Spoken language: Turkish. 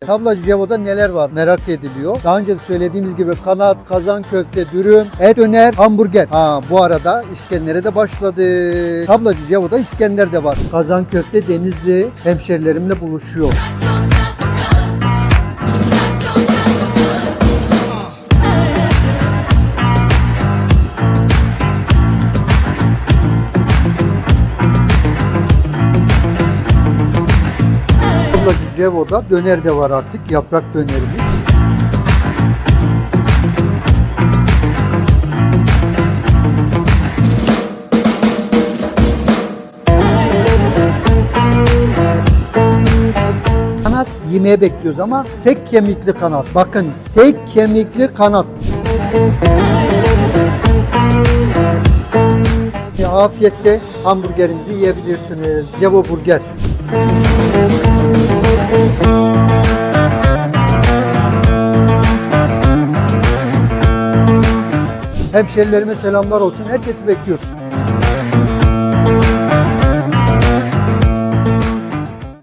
Tablacı Cevo'da neler var merak ediliyor. Daha önce de söylediğimiz gibi kanat, kazan köfte, dürüm, et döner, hamburger. Ha bu arada İskender'e de başladı. Tablacı Cevo'da İskender de var. Kazan köfte Denizli hemşerilerimle buluşuyor. Tablacı Cevo'da döner de var artık. Yaprak dönerimiz. Kanat yemeğe bekliyoruz ama tek kemikli kanat. Bakın tek kemikli kanat. E, Afiyetle hamburgerimizi yiyebilirsiniz. Cevo Burger. Hemşerilerime selamlar olsun. Herkesi bekliyoruz.